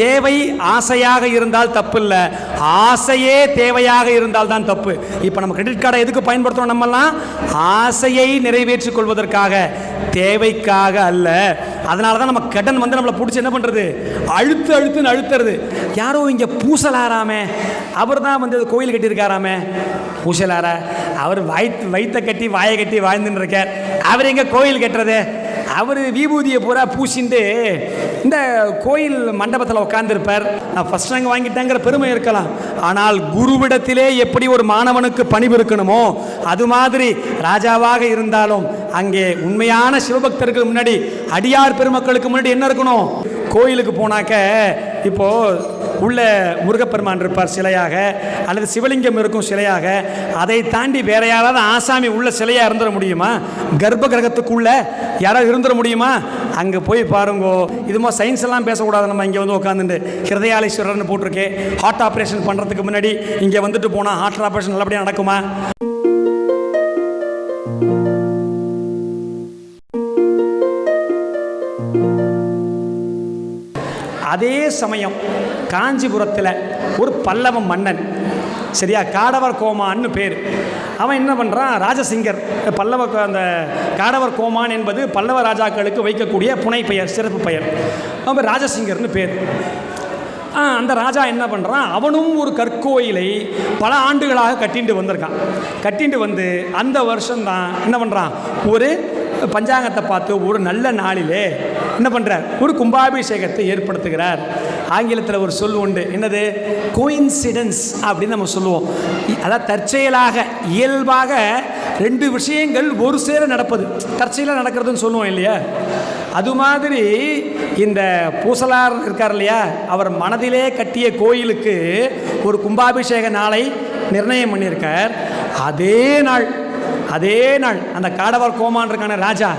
தேவை ஆசையாக இருந்தால் தப்பு இல்லை ஆசையே தேவையாக இருந்தால் தான் தப்பு. இப்போ நம்ம கிரெடிட் கார்டை எதுக்கு பயன்படுத்துகிறோம் நம்மலாம் ஆசையை நிறைவேற்றிக் கொள்வதற்காக. தேவைக்காக அல்ல. அதனால தான் நம்ம கடன் வந்து நம்மளை பிடிச்சி என்ன பண்ணுறது அழுத்து அழுத்துன்னு அழுத்துறது. யாரோ இங்கே பூசலாராமே. அவர் தான் வந்து கோயில் கட்டியிருக்காராமே. பூசலாரா? அவர் வயிற்று வயிற்றை கட்டி வாயை கட்டி வாழ்ந்துன்னு இருக்கார். அவர் எங்கே கோயில் கட்டுறது? அவர் விபூதியை பூரா பூசிண்டு இந்த கோயில் மண்டபத்தில் உட்காந்துருப்பார் நான் ஃபஸ்ட் ரேங்க் வாங்கிட்டேங்கிற பெருமை இருக்கலாம். ஆனால் குருவிடத்திலே எப்படி ஒரு மாணவனுக்கு பணிவு இருக்கணுமோ அது மாதிரி ராஜாவாக இருந்தாலும் அங்கே உண்மையான சிவபக்தருக்கு முன்னாடி அடியார் பெருமக்களுக்கு முன்னாடி என்ன இருக்கணும்? கோயிலுக்கு போனாக்க இப்போது உள்ள முருகப்பெருமான் இருப்பார் சிலையாக அல்லது சிவலிங்கம் இருக்கும் சிலையாக அதை தாண்டி வேற யாராவது ஆசாமி உள்ள சிலையாக இருந்துட முடியுமா? கர்ப்ப கிரகத்துக்குள்ள யாராவது இருந்துட முடியுமா? அங்கே போய் பாருங்கோ. இதுமா சயின்ஸ் எல்லாம் பேசக்கூடாது. நம்ம இங்கே வந்து உட்காந்துட்டு ஹிருதயாலீஸ்வரர்னு போட்டிருக்கேன் ஹார்ட் ஆப்ரேஷன் பண்ணுறதுக்கு முன்னாடி இங்கே வந்துட்டு போனால் ஹார்ட் ஆப்ரேஷன் நல்லபடியாக நடக்குமா? அதே சமயம் காஞ்சிபுரத்தில் ஒரு பல்லவ மன்னன் சரியா? காடவர் கோமான்னு பேர். அவன் என்ன பண்ணுறான் ராஜசிங்கர் பல்லவ கோ- அந்த காடவர் கோமான் என்பது பல்லவ ராஜாக்களுக்கு வைக்கக்கூடிய புனை பெயர் சிறப்பு பெயர். அவன் ராஜசிங்கர்னு பேர். அந்த ராஜா என்ன பண்ணுறான் அவனும் ஒரு கற்கோயிலை பல ஆண்டுகளாக கட்டிட்டு வந்திருக்கான். கட்டிட்டு வந்து அந்த வருஷம்தான் என்ன பண்ணுறான் ஒரு பஞ்சாங்கத்தை பார்த்து ஒரு நல்ல நாளிலே என்ன பண்ணுறார் ஒரு கும்பாபிஷேகத்தை ஏற்படுத்துகிறார். ஆங்கிலத்தில் ஒரு சொல் உண்டு. என்னது? கோயின்சிடன்ஸ் அப்படின்னு நம்ம சொல்லுவோம். அதாவது தற்செயலாக இயல்பாக ரெண்டு விஷயங்கள் ஒரு சேர நடப்பது. தற்செயலாக நடக்கிறதுன்னு சொல்லுவோம் இல்லையா? அது மாதிரி இந்த பூசலார் இருக்கார் இல்லையா? அவர் மனதிலே கட்டிய கோயிலுக்கு ஒரு கும்பாபிஷேக நாளை நிர்ணயம் பண்ணியிருக்கார். அதே நாள் அதே நாள் அந்த காடவர் கோமான் ராஜா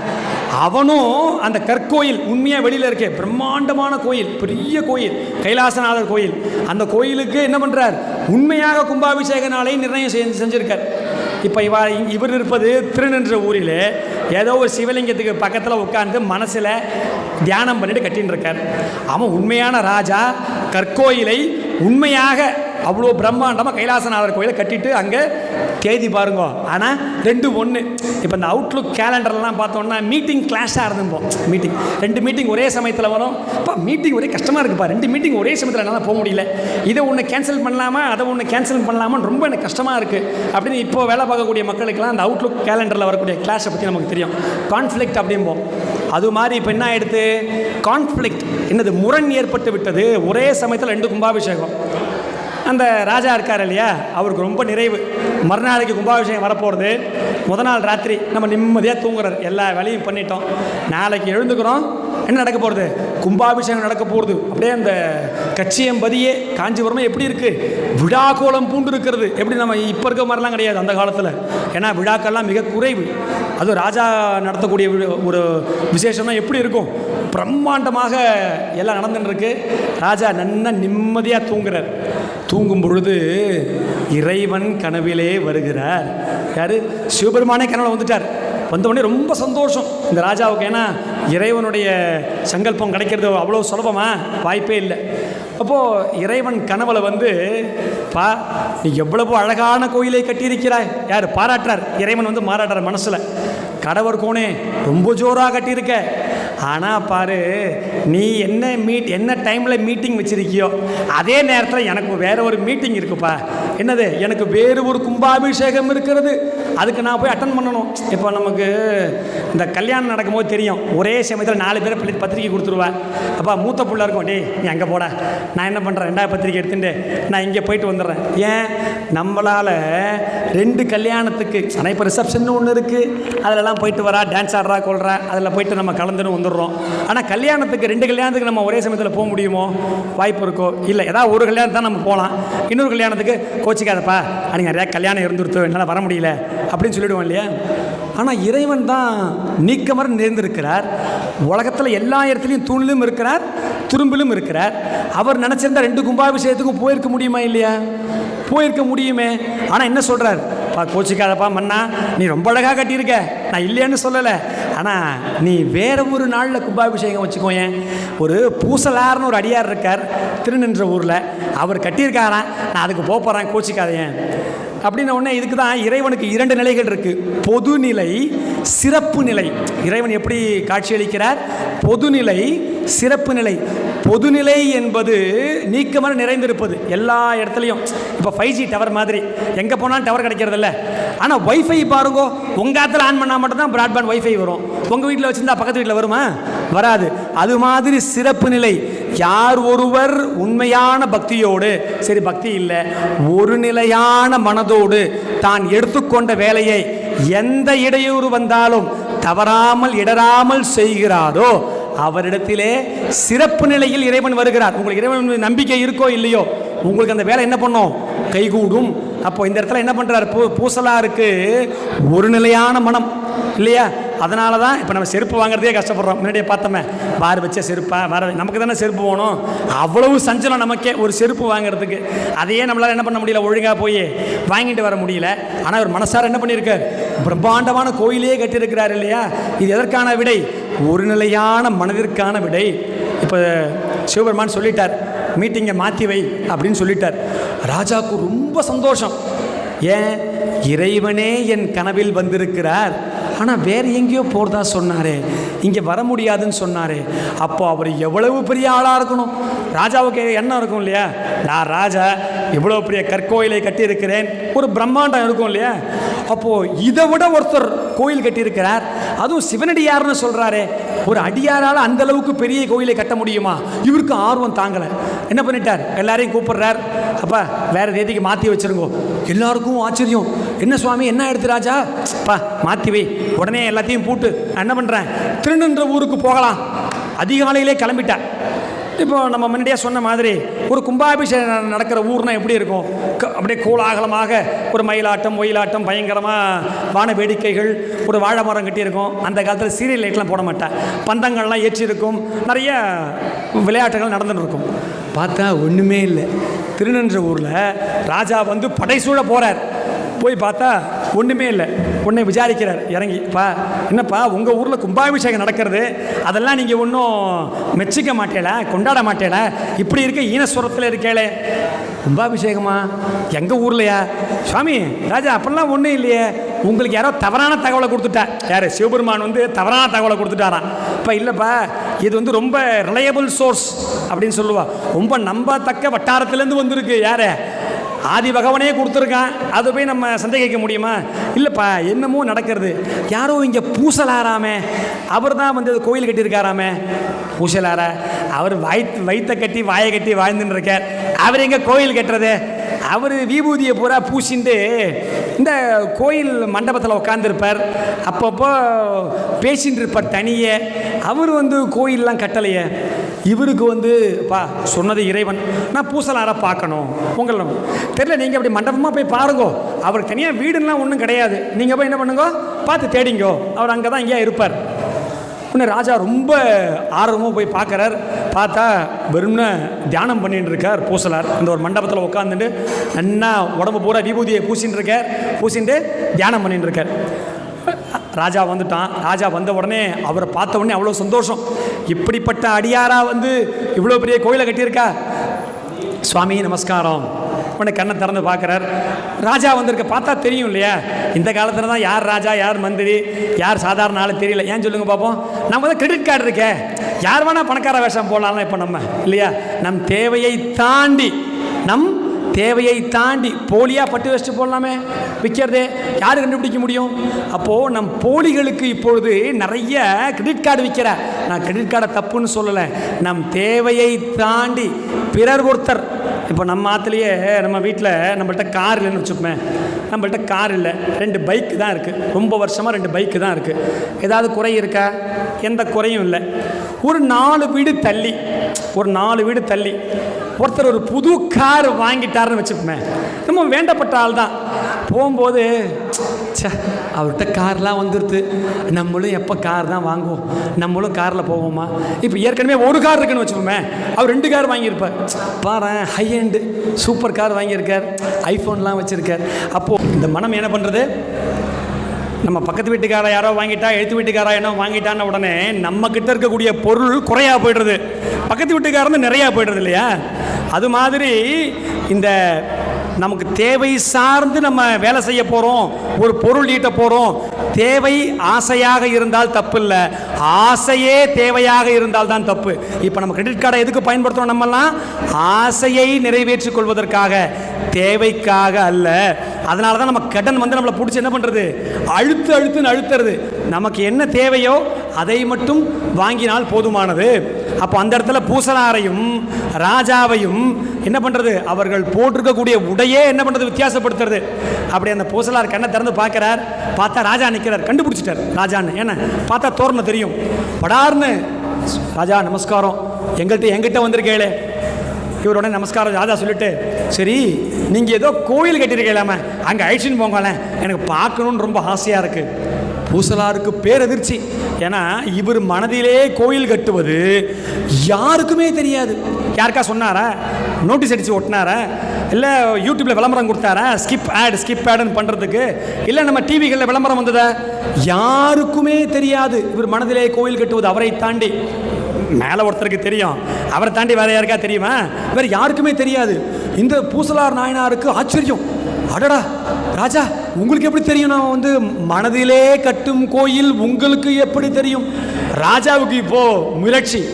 அவனும் அந்த கற்கோயில் உண்மையாக வெளியில் இருக்கே. பிரம்மாண்டமான கோயில் பெரிய கோயில் கைலாசநாதர் கோயில். அந்த கோயிலுக்கு என்ன பண்ணுறார் உண்மையாக கும்பாபிஷேக நாளை நிர்ணயம் செஞ்சு செஞ்சுருக்கார். இப்போ இவ இவர் இருப்பது திருநின்ற ஊரில் ஏதோ ஒரு சிவலிங்கத்துக்கு பக்கத்தில் உட்காந்து மனசில் தியானம் பண்ணிட்டு கட்டின்னு இருக்கார் அவன் உண்மையான ராஜா கற்கோயிலை உண்மையாக அவ்வளோ பிரம்மாண்டமாக கைலாசநாதர் கோயிலை கட்டிட்டு அங்கே தேதி பாருங்க. ஆனால் ரெண்டு ஒன்று இப்போ இந்த அவுட்லுக் கேலண்டர்லாம் பார்த்தோன்னா மீட்டிங் கிளாஷாக இருந்துப்போம் மீட்டிங் ரெண்டு மீட்டிங் ஒரே சமயத்தில் வரும். அப்பா மீட்டிங் ஒரே கஷ்டமாக இருக்குப்பா. ரெண்டு மீட்டிங் ஒரே சமயத்தில் என்னால் போக முடியல. இதை ஒன்று கேன்சல் பண்ணலாமா? அதை ஒன்று கேன்சல் பண்ணலாமான்னு ரொம்ப எனக்கு கஷ்டமாக இருக்குது அப்படின்னு இப்போ வேலை பார்க்கக்கூடிய மக்களுக்கெல்லாம் அந்த அவுட்லுக் கேலண்டரில் வரக்கூடிய கிளாஷை பற்றி நமக்கு தெரியும். கான்ஃப்ளிக்ட் அப்படிம்போம். அது மாதிரி இப்போ என்ன ஆகிடுது கான்ஃப்ளிக்ட் என்னது? முரண் ஏற்பட்டு விட்டது. ஒரே சமயத்தில் ரெண்டு கும்பாபிஷேகம். அந்த ராஜா இருக்கார் இல்லையா? அவருக்கு ரொம்ப நிறைவு. மறுநாளைக்கு கும்பாபிஷேகம் வரப்போகிறது முத நாள் ராத்திரி நம்ம நிம்மதியாக தூங்குறாரு எல்லா வேலையும் பண்ணிட்டோம். நாளைக்கு எழுந்துக்கிறோம். என்ன நடக்க போகிறது கும்பாபிஷேகம் நடக்க போகிறது அப்படியே அந்த கச்சியம்பதியே காஞ்சிபுரமே எப்படி இருக்குது விழாக்கோலம் பூண்டு இருக்கிறது எப்படி நம்ம இப்போ இருக்க மாதிரிலாம் கிடையாது அந்த காலத்தில். ஏன்னா விழாக்கள்லாம் மிக குறைவு. அதுவும் ராஜா நடத்தக்கூடிய ஒரு விசேஷம்னா எப்படி இருக்கும்? பிரம்மாண்டமாக எல்லாம் நடந்துன்னு இருக்கு. ராஜா நன்னா நிம்மதியாக தூங்குறார். தூங்கும் பொழுது இறைவன் கனவிலே வருகிறார். யார்? சிவபெருமானே கனவுல வந்துட்டார். வந்த ரொம்ப சந்தோஷம். இந்த ராஜாவுக்கு ஏன்னா இறைவனுடைய சங்கல்பம் கிடைக்கிறது அவ்வளோ சுலபமா? வாய்ப்பே இல்லை. அப்போது இறைவன் கனவுல வந்து பா நீ எவ்வளவோ அழகான கோயிலை கட்டியிருக்கிறாய்? யார்? பாராட்டுறார். இறைவன் வந்து மாறாடுறார் மனசில். கடவர் கோனே ரொம்ப ஜோராக கட்டியிருக்க. ஆனால் பாரு நீ என்ன மீட் என்ன டைமில் மீட்டிங் வச்சிருக்கியோ அதே நேரத்தில் எனக்கு வேறு ஒரு மீட்டிங் இருக்குப்பா. என்னது? எனக்கு வேறு ஒரு கும்பாபிஷேகம் இருக்கிறது. அதுக்கு நான் போய் அட்டன் பண்ணணும். இப்போ நமக்கு இந்த கல்யாணம் நடக்கும்போது தெரியும். ஒரே சமயத்தில் நாலு பேரை பள்ளி பத்திரிக்கை கொடுத்துருவேன் அப்பா மூத்த பிள்ளை இருக்கும். டே நீ அங்கே போட. நான் என்ன பண்ணுறேன் ரெண்டாவது பத்திரிக்கை எடுத்துட்டு நான் இங்கே போயிட்டு வந்துடுறேன். ஏன்? நம்மளால் ரெண்டு கல்யாணத்துக்கு ஆனால் இப்போ ரிசப்ஷன் ஒன்று இருக்குது அதிலலாம் போயிட்டு வரா டான்ஸ் ஆடுறா கொள்றா அதில் போயிட்டு நம்ம கலந்துன்னு வந்துடுறோம். ஆனால் கல்யாணத்துக்கு ரெண்டு கல்யாணத்துக்கு நம்ம ஒரே சமயத்தில் போக முடியுமோ? வாய்ப்பு இருக்கோ? இல்லை ஏதாவது ஒரு கல்யாணம் தான் நம்ம போகலாம். இன்னொரு கல்யாணத்துக்கு கோச்சிக்காதப்பா. அன்றைக்கி நிறையா கல்யாணம் இருந்துருத்தோ? என்னால் வர முடியல. அப்படின்னு சொல்லிவிடுவோம் இல்லையா? ஆனால் இறைவன் தான் நீக்கமர நேர்ந்திருக்கிறார். உலகத்தில் எல்லா இடத்துலையும் தூணிலும் இருக்கிறார் துரும்பிலும் இருக்கிறார். அவர் நினச்சிருந்தா ரெண்டு கும்பாபிஷேகத்துக்கும் போயிருக்க முடியுமா இல்லையா? போயிருக்க முடியுமே. ஆனால் என்ன சொல்கிறார் பா கோச்சிக்காதப்பா மன்னா. நீ ரொம்ப அழகாக கட்டியிருக்க. நான் இல்லைன்னு சொல்லலை. ஆனால் நீ வேற ஒரு நாளில் கும்பாபிஷேகம் வச்சுக்கோயேன். ஒரு பூசலார்னு ஒரு அடியார் இருக்கார். திருநின்ற ஊரில். அவர் கட்டியிருக்காரான் நான் அதுக்கு போக போகிறேன் கோச்சிக்காதேன். அப்படின்ன உடனே இதுக்கு தான் இறைவனுக்கு இரண்டு நிலைகள் இருக்குது பொதுநிலை சிறப்பு நிலை. இறைவன் எப்படி காட்சியளிக்கிறார்? பொதுநிலை சிறப்பு நிலை. பொதுநிலை என்பது நீக்கமர நிறைந்திருப்பது. எல்லா இடத்துலையும். இப்போ ஃபைவ் ஜி டவர் மாதிரி. எங்கே போனாலும் டவர் கிடைக்கிறதில்ல. ஆனால் வைஃபை பாருங்க உங்கள் இடத்துல ஆன் பண்ணால் மட்டும் தான் ப்ராட்பேண்ட் வைஃபை வரும். உங்கள் வீட்டில் வச்சுருந்தா பக்கத்து வீட்டில் வருமா? வராது. அது மாதிரி சிறப்பு நிலை. யார் ஒருவர் உண்மையான பக்தியோடு சரி பக்தி இல்லை ஒரு நிலையான மனதோடு தான் எடுத்துக்கொண்ட வேலையை எந்த இடையூறு வந்தாலும் தவறாமல் இடராமல் செய்கிறாரோ அவரிடத்திலே சிறப்பு நிலையில் இறைவன் வருகிறார். உங்களுக்கு இறைவன் நம்பிக்கை இருக்கோ இல்லையோ உங்களுக்கு அந்த வேலை என்ன பண்ணும்? கைகூடும். அப்போ இந்த இடத்துல என்ன பண்ணுறாரு பூ பூசலாருக்கு ஒரு நிலையான மனம் இல்லையா? அதனால தான் இப்போ நம்ம செருப்பு வாங்குறதே கஷ்டப்படுறோம். முன்னாடியே பார்த்தோமே வார் வச்ச செருப்பா வர நமக்கு தானே செருப்பு போகணும் அவ்வளவு சஞ்சலம் நமக்கே ஒரு செருப்பு வாங்குறதுக்கு. அதையே நம்மளால் என்ன பண்ண முடியல? ஒழுங்காக போய் வாங்கிட்டு வர முடியல. ஆனால் ஒரு மனசார என்ன பண்ணியிருக்கார் பிரம்மாண்டமான கோயிலே கட்டியிருக்கிறார் இல்லையா? இது எதற்கான விடை? ஒரு நிலையான மனதிற்கான விடை. இப்போ சிவபெருமான் சொல்லிட்டார் மீட்டிங்கை மாற்றி வை அப்படின்னு சொல்லிட்டார். ராஜாவுக்கு ரொம்ப சந்தோஷம். ஏன்? இறைவனே என் கனவில் வந்திருக்கிறார். ஆனால் வேறு எங்கேயோ போகிறதா சொன்னாரே. இங்கே வர முடியாதுன்னு சொன்னாரே. அப்போ அவர் எவ்வளவு பெரிய ஆளாக இருக்கணும்? ராஜாவுக்கு எண்ணம் இருக்கும் இல்லையா? நான் ராஜா இவ்வளோ பெரிய கற்கோயிலை கட்டியிருக்கிறேன். ஒரு பிரம்மாண்டம் இருக்கும் இல்லையா? அப்போது இதை விட ஒருத்தர் கோயில் கட்டியிருக்கிறார். அதுவும் சிவனடியார்னு சொல்கிறாரே ஒரு அடியாரால் அந்த அளவுக்கு பெரிய கோயிலை கட்ட முடியுமா? இவருக்கு ஆர்வம் தாங்கலை. என்ன பண்ணிட்டார்? எல்லாரையும் கூப்பிடுறார். அப்பா வேறு தேதிக்கு மாற்றி வச்சுருங்கோ. எல்லாருக்கும் ஆச்சரியம். என்ன சுவாமி என்ன எடுத்து ராஜா? அப்பா மாற்றி வை. உடனே எல்லாத்தையும் பூட்டு நான் என்ன பண்ணுறேன் திருநின்ற ஊருக்கு போகலாம். அதிகாலையிலே கிளம்பிட்டேன் இப்போ நம்ம முன்னாடியே சொன்ன மாதிரி ஒரு கும்பாபிஷேகம் நடக்கிற ஊர்னால் எப்படி இருக்கும்? க- அப்படியே கோலாகலமாக ஒரு மயிலாட்டம் ஒயிலாட்டம் பயங்கரமாக வான வேடிக்கைகள் ஒரு வாழை மரம் கட்டியிருக்கும். அந்த காலத்தில் சீரியல் லைட்லாம் போட மாட்டேன் பந்தங்கள்லாம் ஏற்றிருக்கும். நிறைய விளையாட்டுகள் நடந்துட்டு இருக்கும். பார்த்தா ஒன்றுமே இல்லை. திருநன்ற ஊரில் ராஜா வந்து படைசூழ போகிறார் போய் பார்த்தா ஒன்றுமே இல்லை. உன்னை விசாரிக்கிறார். இறங்கி பா என்னப்பா உங்கள் ஊரில் கும்பாபிஷேகம் நடக்கிறது? அதெல்லாம் நீங்கள் ஒன்றும் மெச்சிக்க மாட்டேல கொண்டாட மாட்டேல? இப்படி இருக்க ஈனஸ்வரத்தில் இருக்கேளே. கும்பாபிஷேகமா? எங்கள் ஊர்லையா? சுவாமி ராஜா அப்படிலாம் ஒன்றும் இல்லையே. உங்களுக்கு யாரோ தவறான தகவலை கொடுத்துட்டா. யார்? சிவபெருமான் வந்து தவறான தகவலை கொடுத்துட்டாராம். இப்போ இல்லைப்பா இது வந்து ரொம்ப ரிலையபிள் சோர்ஸ் அப்படின்னு சொல்லுவா. ரொம்ப நம்பத்தக்க வட்டாரத்துலேருந்து வந்திருக்கு யார்? ஆதி பகவனே கொடுத்துருக்கான். அதை போய் நம்ம சந்தேகிக்க முடியுமா? இல்லைப்பா என்னமோ நடக்கிறது. யாரோ இங்கே பூசலாராமே. அவர் தான் வந்து கோயில் கட்டியிருக்காராமே. பூசலாரா அவர் வாய் வயிற்றை கட்டி வாயை கட்டி வாழ்ந்துன்னு இருக்கார். அவர் எங்கே கோயில் கட்டுறது? அவர் விபூதியை பூரா பூசிண்டு இந்த கோயில் மண்டபத்தில் உட்காந்துருப்பார் அப்பப்போ பேசின்னு இருப்பார் தனியே. அவர் வந்து கோயிலெலாம் கட்டலையே. இவருக்கு வந்து பா சொன்னது இறைவன். நான் பூசலாரை பார்க்கணும். உங்களை தெரியல நீங்கள் அப்படி மண்டபமாக போய் பாருங்கோ. அவருக்கு தனியாக வீடுலாம் ஒன்றும் கிடையாது. நீங்கள் போய் என்ன பண்ணுங்க? பார்த்து தேடிங்கோ. அவர் அங்கே தான் இங்கேயா இருப்பார். உடனே ராஜா ரொம்ப ஆர்வமாக போய் பார்க்குறார். பார்த்தா வெறும்னு தியானம் பண்ணிட்டு இருக்கார் பூசலார். அந்த ஒரு மண்டபத்தில் உட்காந்துட்டு நன்னா உடம்பு பூரா விபூதியை பூசின்னு இருக்கார். பூசிட்டு தியானம் பண்ணிட்டு இருக்கார். ராஜா வந்துட்டான். ராஜா வந்த உடனே அவரை பார்த்த உடனே அவ்வளோ சந்தோஷம். இப்படிப்பட்ட அடியாரா வந்து இவ்வளோ பெரிய கோயிலை கட்டியிருக்கா? சுவாமி நமஸ்காரம். உடனே கண்ணை திறந்து பார்க்குறார். ராஜா வந்திருக்க பார்த்தா தெரியும் இல்லையா? இந்த காலத்தில் தான் யார் ராஜா யார் மந்திரி யார் சாதாரண ஆள் தெரியல. ஏன் சொல்லுங்கள் பார்ப்போம் நம்ம தான் கிரெடிட் கார்டு இருக்கே. யார் வேணால் பணக்கார வேஷம் போடலாம் இப்போ நம்ம இல்லையா? நம் தேவையை தாண்டி நம் தேவையை தாண்டி போலியாக பட்டு வச்சுட்டு போடலாமே விற்கிறதே யார் கண்டுபிடிக்க முடியும்? அப்போது நம் போலிகளுக்கு இப்பொழுது நிறைய கிரெடிட் கார்டு விற்கிற நான் கிரெடிட் கார்டை தப்புன்னு சொல்லலை. நம் தேவையை தாண்டி பிறர் ஒருத்தர் இப்போ நம்ம ஆற்றுலையே நம்ம வீட்டில் நம்மள்ட்ட கார் இல்லைன்னு வச்சுக்கோமே. நம்மள்ட்ட கார் இல்லை. ரெண்டு பைக் தான் இருக்குது ரொம்ப வருஷமாக ரெண்டு பைக்கு தான் இருக்குது ஏதாவது குறை இருக்கா? எந்த குறையும் இல்லை. ஒரு நாலு வீடு தள்ளி. ஒரு நாலு வீடு தள்ளி. ஒருத்தர் ஒரு புது கார் வாங்கிட்டாருன்னு வச்சுப்போமே நம்ம வேண்டப்பட்ட ஆள் தான். போகும்போது ச்சே அவர்கிட்ட கார்லாம் வந்துடுது நம்மளும் எப்போ கார் தான் வாங்குவோம்? நம்மளும் காரில் போவோமா? இப்போ ஏற்கனவே ஒரு கார் இருக்குன்னு வச்சுக்கோமே. அவர் ரெண்டு கார் வாங்கியிருப்பார். பாரு ஹை எண்டு சூப்பர் கார் வாங்கியிருக்கார். ஐஃபோன்லாம் வச்சுருக்கார். அப்போது இந்த மனம் என்ன பண்ணுறது நம்ம பக்கத்து வீட்டுக்கார யாரோ வாங்கிட்டா எழுத்து வீட்டுக்காரா என்ன வாங்கிட்டான்னு உடனே நம்ம கிட்ட இருக்கக்கூடிய பொருள் குறையா போயிடுறது. பக்கத்து வீட்டுக்காரந்து நிறையா போயிடுறது இல்லையா? அது மாதிரி இந்த நமக்கு தேவை சார்ந்து நம்ம வேலை செய்ய போகிறோம் ஒரு பொருள் ஈட்ட போகிறோம் தேவை ஆசையாக இருந்தால் தப்பு இல்லை ஆசையே தேவையாக இருந்தால் தான் தப்பு. இப்போ நம்ம கிரெடிட் கார்டை எதுக்கு பயன்படுத்துகிறோம் நம்மலாம் ஆசையை நிறைவேற்றிக் கொள்வதற்காக. தேவைக்காக அல்ல. அதனால தான் நம்ம கடன் வந்து நம்மளை பிடிச்சி என்ன பண்ணுறது அழுத்து அழுத்துன்னு அழுத்துறது. நமக்கு என்ன தேவையோ அதை மட்டும் வாங்கினால் போதுமானது. அப்போ அந்த இடத்துல பூசலாரையும் ராஜாவையும் என்ன பண்ணுறது அவர்கள் போட்டிருக்கக்கூடிய உடையே என்ன பண்ணுறது வித்தியாசப்படுத்துறது. அப்படி அந்த பூசலார் கண்ணை திறந்து பார்க்குறார். பார்த்தா ராஜா நிற்கிறார் கண்டுபிடிச்சிட்டார். ராஜான்னு. ஏன்னா பார்த்தா தோரணை தெரியும். படார்னு ராஜா நமஸ்காரம். எங்கள்கிட்ட எங்கிட்ட வந்திருக்கேளே இவரோட நமஸ்காரம் ராஜா சொல்லிட்டு சரி நீங்கள் ஏதோ கோயில் கட்டியிருக்கலாமே அங்கே அழிச்சின்னு போங்களேன் எனக்கு பார்க்கணுன்னு ரொம்ப ஆசையாக இருக்குது பூசலாருக்கு பேரதிர்ச்சி. ஏன்னா இவர் மனதிலே கோயில் கட்டுவது யாருக்குமே தெரியாது. யாருக்கா சொன்னாரா? நோட்டீஸ் அடித்து ஒட்டினாரா? இல்லை யூடியூப்பில் விளம்பரம் கொடுத்தாரா? ஸ்கிப் ஆட் ஸ்கிப் ஆடுன்னு பண்ணுறதுக்கு இல்லை நம்ம டிவிகளில் விளம்பரம் வந்ததா? யாருக்குமே தெரியாது. இவர் மனதிலே கோயில் கட்டுவது அவரை தாண்டி. மேலே ஒருத்தருக்கு தெரியும். அவரை தாண்டி வேற யாருக்கா தெரியுமா? வேறு யாருக்குமே தெரியாது. இந்த பூசலார் நாயனாருக்கு ஆச்சரியம். அடடா ராஜா உங்களுக்கு எப்படி தெரியும்? நான் வந்து மனதிலே கட்டும் கோயில் உங்களுக்கு எப்படி தெரியும்? ராஜாவுக்கு இப்போ முயற்சி.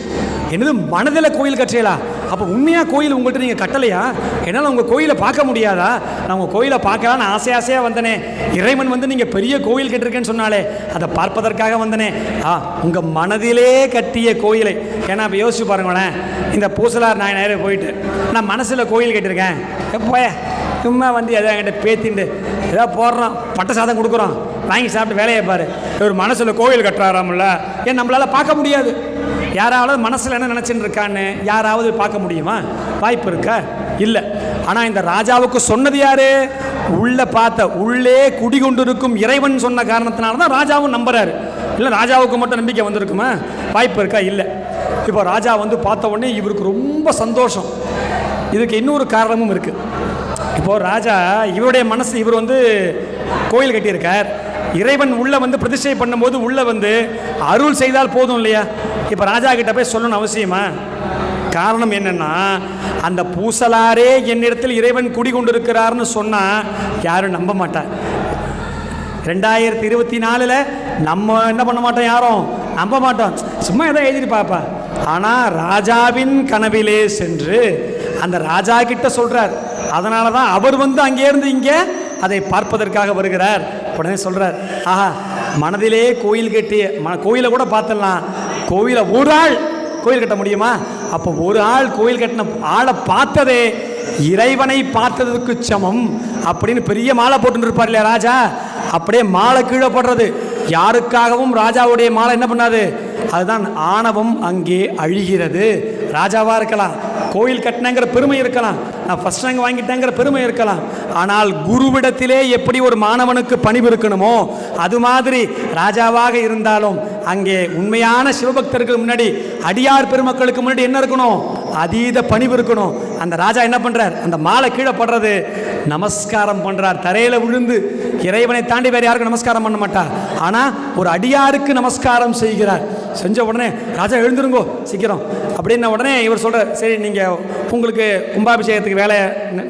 என்னது மனதில் கோயில் கட்டுறீங்களா? அப்போ உண்மையாக கோயில் உங்கள்கிட்ட நீங்கள் கட்டலையா? என்னால் உங்கள் கோயிலை பார்க்க முடியாதா? நான் உங்கள் கோயிலை பார்க்கலான்னு ஆசை ஆசையாக வந்தனே. இறைவன் வந்து நீங்கள் பெரிய கோயில் கட்டிருக்கேன்னு சொன்னாலே அதை பார்ப்பதற்காக வந்தனே. ஆ உங்கள் மனதிலே கட்டிய கோயிலை. ஏன்னா இப்போ யோசிச்சு பாருங்களேன். இந்த பூசலார் நாயனாயிரம் போயிட்டு நான் மனசில் கோயில் கட்டியிருக்கேன் எப்போ சும்மா வந்து எதாவது என்கிட்ட பேத்திண்டு ஏதோ போடுறோம். பட்ட சாதம் கொடுக்குறோம். வாங்கி சாப்பிட்டு வேலையை பாரு. இவர் மனசில் கோயில் கட்டுறாராமில்ல ஏன் நம்மளால் பார்க்க முடியாது? யாராவது மனசில் என்ன நினச்சின்னு இருக்கான்னு யாராவது பார்க்க முடியுமா? வாய்ப்பு இருக்கா? இல்லை. ஆனால் இந்த ராஜாவுக்கு சொன்னது யாரு? உள்ள பார்த்த உள்ளே குடிகொண்டிருக்கும் இறைவன் சொன்ன காரணத்தினால தான் ராஜாவும் நம்புறாரு. இல்லை ராஜாவுக்கு மட்டும் நம்பிக்கை வந்திருக்குமா? வாய்ப்பு இருக்கா? இல்லை. இப்போ ராஜா வந்து பார்த்த உடனே இவருக்கு ரொம்ப சந்தோஷம். இதுக்கு இன்னொரு காரணமும் இருக்குது இப்போ ராஜா இவருடைய மனசு இவர் வந்து கோயில் கட்டியிருக்கார். இறைவன் உள்ள வந்து பிரதிஷ்டை பண்ணும்போது உள்ள வந்து அருள் செய்தால் போதும் இல்லையா? இப்போ ராஜா கிட்ட போய் சொல்லணும் அவசியமா? காரணம் என்னன்னா அந்த பூசலாரே என்னிடத்தில் இறைவன் குடிகொண்டிருக்கிறார்னு சொன்னா யாரும் நம்ப மாட்டார். ரெண்டாயிரத்தி இருபத்தி நாலில் நம்ம என்ன பண்ண மாட்டோம் யாரும்? நம்ப மாட்டோம். சும்மா எதாவது எழுதிட்டு பாப்பா. ஆனால் ராஜாவின் கனவிலே சென்று அந்த ராஜா கிட்ட சொல்றார். அதனால தான் அவர் வந்து அங்கேருந்து இங்கே அதை பார்ப்பதற்காக வருகிறார். உடனே சொல்றார் ஆஹா மனதிலே கோயில் கட்டி ம கோயிலை கூட பார்த்துடலாம். கோவிலை ஒரு ஆள் கோயில் கட்ட முடியுமா? அப்போ ஒரு ஆள் கோயில் கட்டின ஆளை பார்த்ததே இறைவனை பார்த்ததுக்கு சமம் அப்படின்னு பெரிய மாலை போட்டுன்னு இருப்பார் இல்லையா ராஜா? அப்படியே மாலை கீழே போடுறது. யாருக்காகவும் ராஜாவுடைய மாலை என்ன பண்ணாது? அதுதான் ஆணவம் அங்கே அழிகிறது. ராஜாவாக இருக்கலாம். கோயில் கட்டினங்கிற பெருமை இருக்கலாம். நான் ஃபஸ்ட் ரேங்க் வாங்கிட்டேங்கிற பெருமை இருக்கலாம். ஆனால் குருவிடத்திலே எப்படி ஒரு மாணவனுக்கு பணிவு இருக்கணுமோ அது மாதிரி ராஜாவாக இருந்தாலும் அங்கே உண்மையான சிவபக்தர்கள் முன்னாடி அடியார் பெருமக்களுக்கு முன்னாடி என்ன இருக்கணும்? அதீத பணிவு இருக்கணும். அந்த ராஜா என்ன பண்ணுறார் அந்த மாலை கீழே படுறது. நமஸ்காரம் பண்ணுறார் தரையில் விழுந்து இறைவனை தாண்டி வேறு யாருக்கும் நமஸ்காரம் பண்ண மாட்டார் ஆனால் ஒரு அடியாருக்கு நமஸ்காரம் செய்கிறார். செஞ்ச உடனே ராஜா எழுந்துருங்கோ சீக்கிரம். அப்படின்ன உடனே இவர் சொல்கிற சரி நீங்கள் உங்களுக்கு கும்பாபிஷேகத்துக்கு வேலை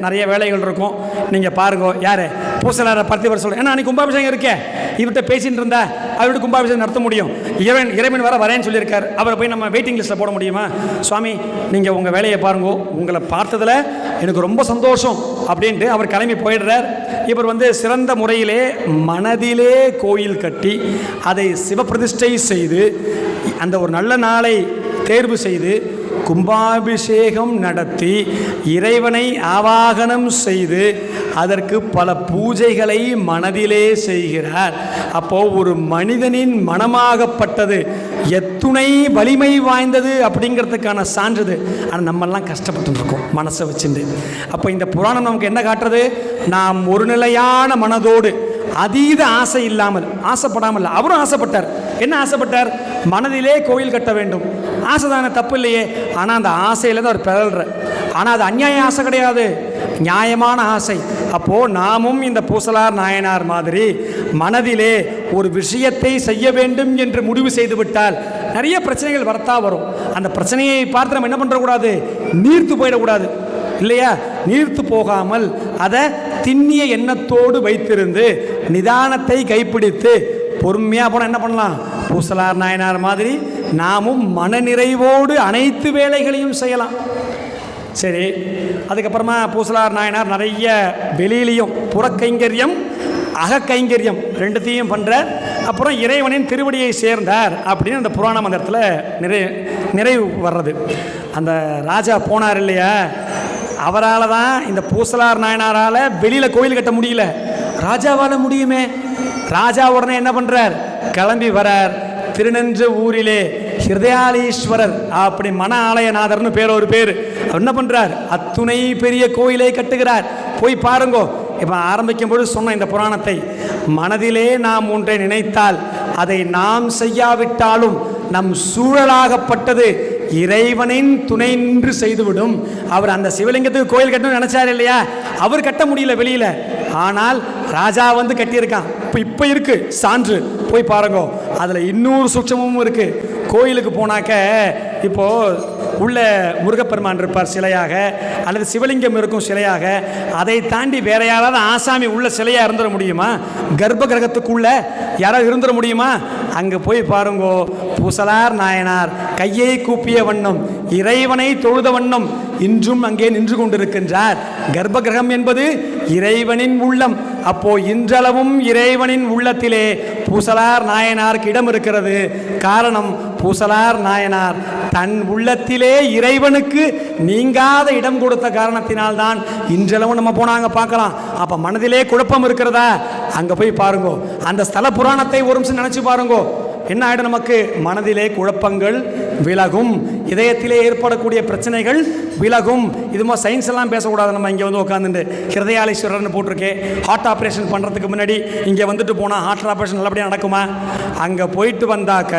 நிறைய வேலைகள் இருக்கும். நீங்கள் பாருங்க யார்? பூசலாரை பத்தி வர சொல்கிறேன் ஏன்னா அன்னைக்கு கும்பாபிஷேகம் இருக்கே. இவர்கிட்ட பேசிட்டு இருந்தா அவர்கிட்ட கும்பாபிஷேகம் நடத்த முடியும். இறைவன் இறைவன் வர வரேன்னு சொல்லியிருக்கார். அவரை போய் நம்ம வெயிட்டிங் லிஸ்ட்டில் போட முடியுமா? சுவாமி நீங்கள் உங்கள் வேலையை பாருங்க. உங்களை பார்த்ததில் எனக்கு ரொம்ப சந்தோஷம் அப்படின்ட்டு அவர் கிளம்பி போயிடுறார். இவர் வந்து சிறந்த முறையிலே மனதிலே கோயில் கட்டி அதை சிவபிரதிஷ்டை செய்து அந்த ஒரு நல்ல நாளை தேர்வு செய்து கும்பாபிஷேகம் நடத்தி இறைவனை ஆவாகனம் செய்து அதற்கு பல பூஜைகளை மனதிலே செய்கிறார். அப்போ ஒரு மனிதனின் மனமாகப்பட்டது எத்துணை வலிமை வாய்ந்தது அப்படிங்கிறதுக்கான சான்றது ஆனால் நம்மெல்லாம் கஷ்டப்பட்டு இருக்கோம் மனசை வச்சுட்டு அப்போ இந்த புராணம் நமக்கு என்ன காட்டுறது? நாம் ஒரு நிலையான மனதோடு அதீத ஆசை இல்லாமல் ஆசைப்படாமல் அவரும் ஆசைப்பட்டார். என்ன ஆசைப்பட்டார்? மனதிலே கோயில் கட்ட வேண்டும். ஆசை தானே தப்பு இல்லையே ஆனால் அந்த ஆசையில் தான் அவர் பிறல்ற ஆனால் அது அநியாய ஆசை கிடையாது. நியாயமான ஆசை. அப்போது நாமும் இந்த பூசலார் நாயனார் மாதிரி மனதிலே ஒரு விஷயத்தை செய்ய வேண்டும் என்று முடிவு செய்து விட்டால் நிறைய பிரச்சனைகள் வரத்தா வரும். அந்த பிரச்சனையை பார்த்து நம்ம என்ன பண்ணுறக்கூடாது நீர்த்து போயிடக்கூடாது. இல்லையா? நீர்த்து போகாமல் அதை திண்ணிய எண்ணத்தோடு வைத்திருந்து நிதானத்தை கைப்பிடித்து பொறுமையாக போனால் என்ன பண்ணலாம்? பூசலார் நாயனார் மாதிரி நாமும் மனநிறைவோடு அனைத்து வேலைகளையும் செய்யலாம். சரி அதுக்கப்புறமா பூசலார் நாயனார் நிறைய வெளியிலையும் புறக்கைங்கரியம் அகக்கைங்கரியம் ரெண்டுத்தையும் பண்ணுறார் அப்புறம் இறைவனின் திருவடியை சேர்ந்தார் அப்படின்னு அந்த புராண மந்திரத்தில் நிறை நிறைவு வர்றது. அந்த ராஜா போனார் இல்லையா? அவரால் தான் இந்த பூசலார் நாயனாரால் வெளியில் கோயில் கட்ட முடியல. ராஜாவால் முடியுமே. ராஜா உடனே என்ன பண்ணுறார் கிளம்பி வரார். திருநென்ற ஊரிலே ஹிருதயாலீஸ்வரர் அப்படி மன ஆலயநாதர்னு பேர் ஒரு பேர். என்ன பண்ணுறார் அத்துணை பெரிய கோயிலை கட்டுகிறார். போய் பாருங்கோ. இப்போ ஆரம்பிக்கும் பொழுது சொன்ன இந்த புராணத்தை மனதிலே நாம் ஒன்றை நினைத்தால் அதை நாம் செய்யாவிட்டாலும் நம் சூழலாகப்பட்டது இறைவனின் துணை நின்று செய்துவிடும். அவர் அந்த சிவலிங்கத்துக்கு கோயில் கட்டணும்னு நினைச்சார் இல்லையா? அவர் கட்ட முடியல வெளியில. ஆனால் ராஜா வந்து கட்டியிருக்கான். இப்போ இப்போ இருக்கு. சான்று. போய் பாருங்க. அதில் இன்னொரு சூட்சமும் இருக்கு. கோயிலுக்கு போனாக்க இப்போ உள்ள முருகப்பெருமான் இருப்பார் சிலையாக அல்லது சிவலிங்கம் இருக்கும் சிலையாக அதை தாண்டி வேற யாராவது ஆசாமி உள்ள சிலையாக இருந்துட முடியுமா? கர்ப்ப கிரகத்துக்குள்ள யாராவது இருந்துட முடியுமா? அங்கே போய் பாருங்கோ பூசலார் நாயனார் கையை கூப்பிய வண்ணம் இறைவனை தொழுத வண்ணம் இன்றும் அங்கே நின்று கொண்டிருக்கின்றார். கர்ப்ப கிரகம் என்பது இறைவனின் உள்ளம். அப்போ இன்றளவும் இறைவனின் உள்ளத்திலே பூசலார் நாயனாருக்கு இடம் இருக்கிறது. காரணம் பூசலார் நாயனார் தன் உள்ளத்திலே இறைவனுக்கு நீங்காத இடம் கொடுத்த காரணத்தினால்தான் இன்றளவும் நம்ம போனாங்க பார்க்கலாம். அப்ப மனதிலே குழப்பம் இருக்கிறதா? அங்கே போய் பாருங்கோ. அந்த ஸ்தல புராணத்தை ஒரு நிமிஷம் நினைச்சு பாருங்கோ. என்ன ஆயிடும் நமக்கு? மனதிலே குழப்பங்கள் விலகும். இதயத்திலே ஏற்படக்கூடிய பிரச்சனைகள் விலகும். இதுமா சயின்ஸ் எல்லாம் பேசக்கூடாது. நம்ம இங்கே வந்து உட்காந்துட்டு ஹிருதயாலேஸ்வரர்னு போட்டிருக்கேன் ஹார்ட் ஆப்ரேஷன் பண்ணுறதுக்கு முன்னாடி இங்கே வந்துட்டு போனால் ஹார்ட் ஆப்ரேஷன் நல்லபடியாக நடக்குமா? அங்கே போயிட்டு வந்தாக்க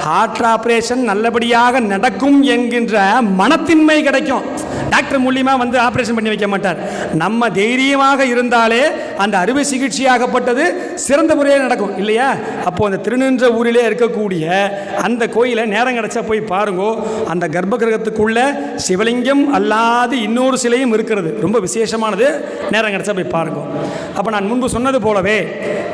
ஹார்ட் ஆப்ரேஷன் நல்லபடியாக நடக்கும் என்கின்ற மனத்தின்மை கிடைக்கும். டாக்டர் மூலியமாக வந்து ஆப்ரேஷன் பண்ணி வைக்க மாட்டார். நம்ம தைரியமாக இருந்தாலே அந்த அறுவை சிகிச்சையாகப்பட்டது சிறந்த முறையில் நடக்கும். இல்லையா? அப்போ அந்த திருநின்ற ஊரிலே இருக்கக்கூடிய அந்த கோயிலை நேரம் கிடச்சா போய் பாருங்கோ. அந்த கர்ப்ப கிரகத்துக்குள்ள சிவலிங்கம் அல்லாது இன்னொரு சிலையும் இருக்கிறது. ரொம்ப விசேஷமானது. நேரம் கிடச்சா போய் பாருங்க. அப்போ நான் முன்பு சொன்னது போலவே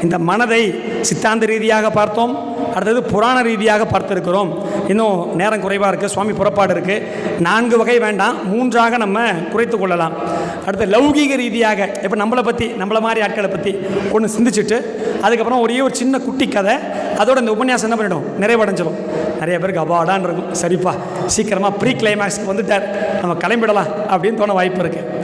இந்த மனதை சித்தாந்த ரீதியாக பார்த்தோம். அடுத்தது புராண ரீதியாக பார்த்துருக்கிறோம். இன்னும் நேரம் குறைவாக இருக்குது சுவாமி புறப்பாடு இருக்குது நான்கு வகை வேண்டாம். மூன்றாக நம்ம குறைத்து கொள்ளலாம். அடுத்து லௌகீக ரீதியாக இப்போ நம்மளை பற்றி நம்மளை மாதிரி ஆட்களை பற்றி ஒன்று சிந்திச்சுட்டு அதுக்கப்புறம் ஒரே ஒரு சின்ன குட்டி கதை. அதோட இந்த உபன்யாசம் என்ன பண்ணிடும்? நிறைவடைஞ்சிடும். நிறைய பேருக்கு அபாடான் இருக்கும். சரிப்பா சீக்கிரமாக ப்ரீ கிளைமேக்ஸ்க்கு வந்துட்டார். நம்ம கிளம்பிடலாம் அப்படின்னு தோண வாய்ப்பு இருக்குது